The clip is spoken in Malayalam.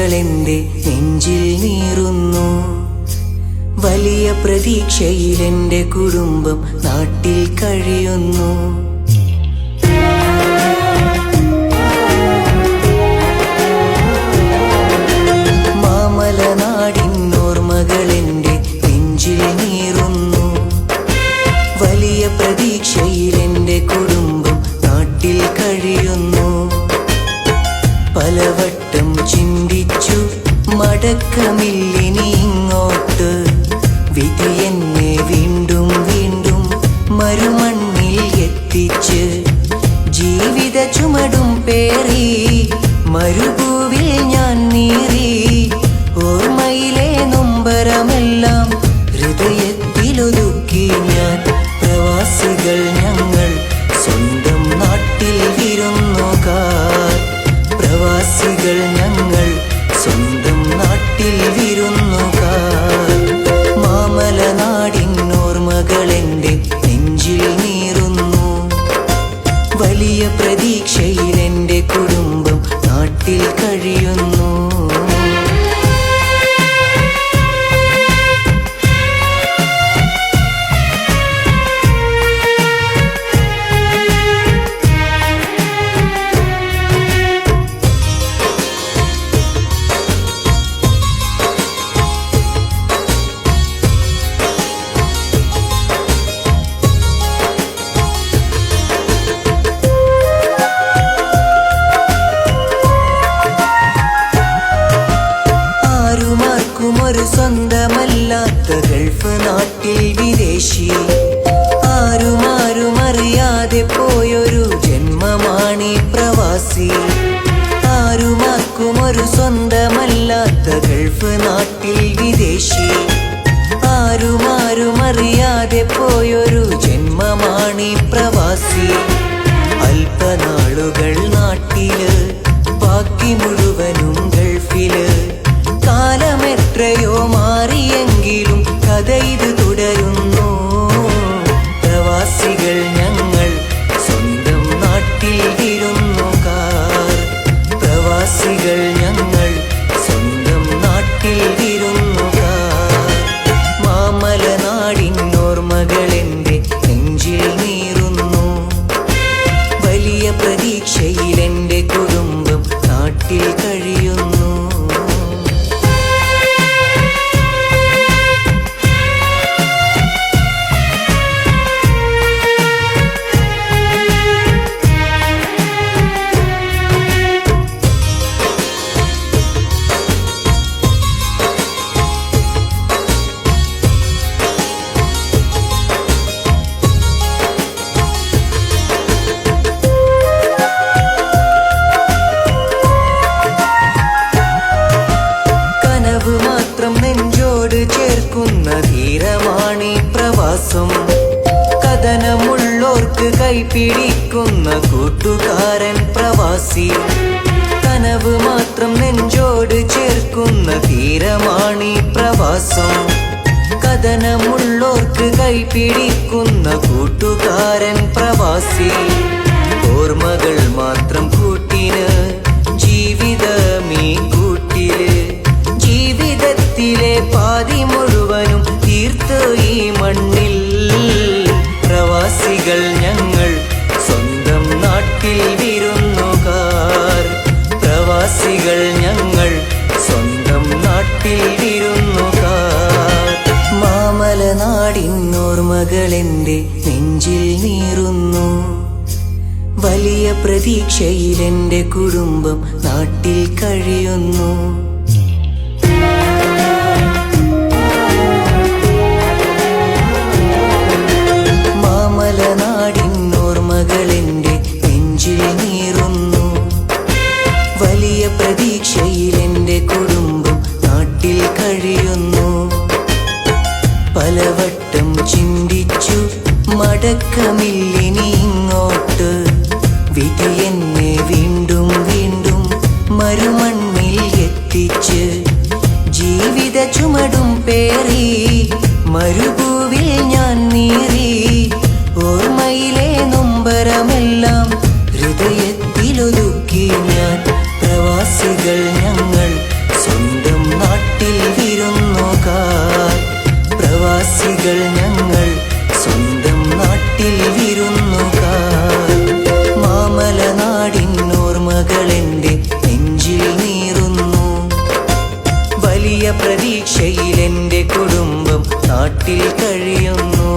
മകളെന്റെ നെഞ്ചിൽ നീറുന്നു. വലിയ പ്രതീക്ഷയിൽ എന്റെ കുടുംബം നാട്ടിൽ കഴിയുന്നു. മടക്കമില്ലിനി ഇങ്ങോട്ട് വിധി എന്നെ വീണ്ടും വീണ്ടും മരുമണ്ണിൽ എത്തിച്ച് ജീവിത ചുമടും പേറി മരുഭൂവിൽ സ്വന്തമല്ലാത്ത ഗൾഫ് നാട്ടിൽ വിദേശി. ആരുമാരും അറിയാതെ പോയൊരു ജന്മമാണി പ്രവാസി. ആരുമാർക്കും ഒരു സ്വന്തമല്ലാത്ത ഗൾഫ് നാട്ടിൽ വിദേശി. ആരുമാരും അറിയാതെ പോയൊരു പ്രവാസം കഥനമുള്ളോർക്ക് കൈപിടിക്കുന്ന കൂട്ടുകാരൻ പ്രവാസി. കനവ് മാത്രം നെഞ്ചോട് ചേർക്കുന്ന തീരമാണി പ്രവാസം. കഥനമുള്ളോർക്ക് കൈപിടിക്കുന്ന കൂട്ടുകാരൻ പ്രവാസി. ഓർമ്മകൾ മാത്രം കൂട്ടിന് മാമലനാടിന്നോർമകളെന്റെ നെഞ്ചിൽ നീറുന്നു. വലിയ പ്രതീക്ഷയിൽ എന്റെ കുടുംബം നാട്ടിൽ കഴിയുന്നു. നെഞ്ചിൽ നീറുന്നു. വലിയ പ്രതീക്ഷയിൽ എന്റെ കുടുംബം നാട്ടിൽ കഴിയുന്നു. പേറി മരുഭൂവിൽ ഞാൻ നീറി. ഓർമ്മയിലെ നൊമ്പരമെല്ലാം ഹൃദയത്തിലൊതുക്കി ഞാൻ. പ്രവാസികൾ ഞങ്ങൾ സ്വന്തം നാട്ടിൽ വിരുന്നോക്കാർ പ്രവാസികൾ ഞങ്ങൾ സ്വന്തം നാട്ടിൽ വിരുന്നുകാർ മാമലനാടിൻ ഓർമ്മകളെന്റെ നെഞ്ചിൽ നീറുന്നു. വലിയ പ്രതീക്ഷയിലെ നാട്ടിൽ കഴിയുന്നു.